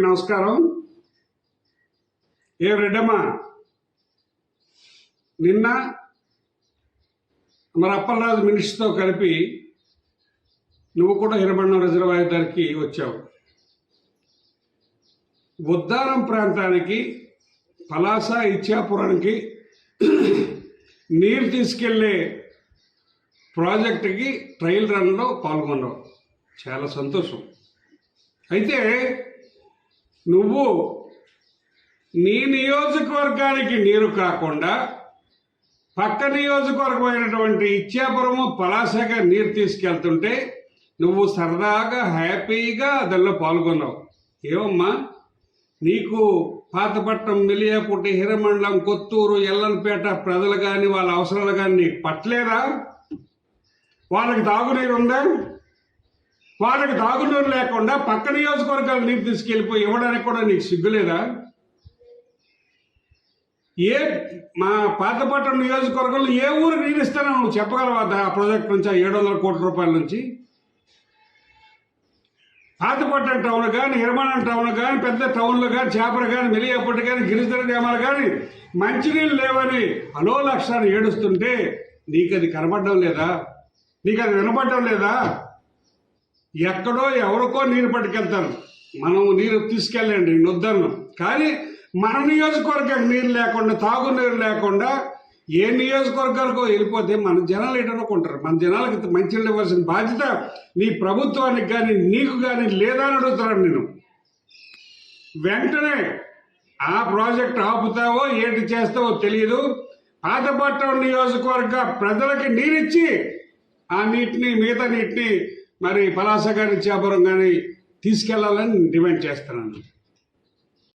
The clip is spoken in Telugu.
అందరికీ నమస్కారం. ఏ రెడ్డమ్మ? నిన్న మరి అప్పలరాజు మినిస్టర్తో కలిపి నువ్వు కూడా హిరబండం రిజర్వాయర్ దగ్గరికి వచ్చావు. ఉద్దారం ప్రాంతానికి పలాస ఇచ్చాపురానికి నీరు తీసుకెళ్ళే ప్రాజెక్టుకి ట్రయల్ రన్లో పాల్గొన్నావు. చాలా సంతోషం. అయితే నువ్వు నీ నియోజకవర్గానికి నీరు కాకుండా పక్క నియోజకవర్గమైనటువంటి ఇచ్చాపురము పలాసగా నీరు తీసుకెళ్తుంటే నువ్వు సరదాగా హ్యాపీగా దానిలో పాల్గొన్నావు. ఏమమ్మా? నీకు పాతపట్నం మిలియాపుట్టి హిరమండలం కొత్తూరు ఎల్లన్పేట ప్రజలు కానీ వాళ్ళ అవసరాలు కానీ నీకు పట్టలేదా? వాళ్ళకి తాగునీరు ఉందా వాళ్ళకి తాగునీరు లేకుండా పక్క నియోజకవర్గాలు నీరు తీసుకెళ్ళిపోయి ఇవ్వడానికి కూడా నీకు సిగ్గులేదా? ఏ మా పాతపట్నం నియోజకవర్గంలో ఏ ఊరు నీరు ఇస్తానో నువ్వు చెప్పగలవా? ఆ ప్రాజెక్ట్ నుంచి ఆ ఏడు వందల కోట్ల రూపాయల నుంచి. పాతపట్నం టౌన్ కానీ నిర్మాణం టౌన్ కానీ పెద్ద టౌన్లు కానీ చేపలు కానీ మెలియాపట్టు కానీ గిరిజన గ్రామాలు కానీ మంచినీళ్ళు లేవని అలో లక్షాన్ని ఏడుస్తుంటే నీకు అది కనబడడం లేదా? నీకు అది వినపడడం లేదా? ఎక్కడో ఎవరికో నీరు పట్టుకెళ్తారు. మనం నీరు తీసుకెళ్ళండి నొద్దను కానీ మన నియోజకవర్గం నీరు లేకుండా తాగునీరు లేకుండా ఏ నియోజకవర్గాలకు వెళ్ళిపోతే మన జనాలు ఎటనుకుంటారు? మన జనాలకి మంచి ఇవ్వాల్సిన బాధ్యత నీ ప్రభుత్వానికి కానీ నీకు కానీ లేదని అడుగుతున్నాను నేను. వెంటనే ఆ ప్రాజెక్ట్ ఆపుతావో ఏంటి చేస్తావో తెలియదు పాతపట్నం నియోజకవర్గ ప్రజలకి నీరిచ్చి ఆ నీటిని మిగతా నీటిని మరి పలాస కానీ చేపరం కానీ తీసుకెళ్ళాలని డిమాండ్ చేస్తున్నాను.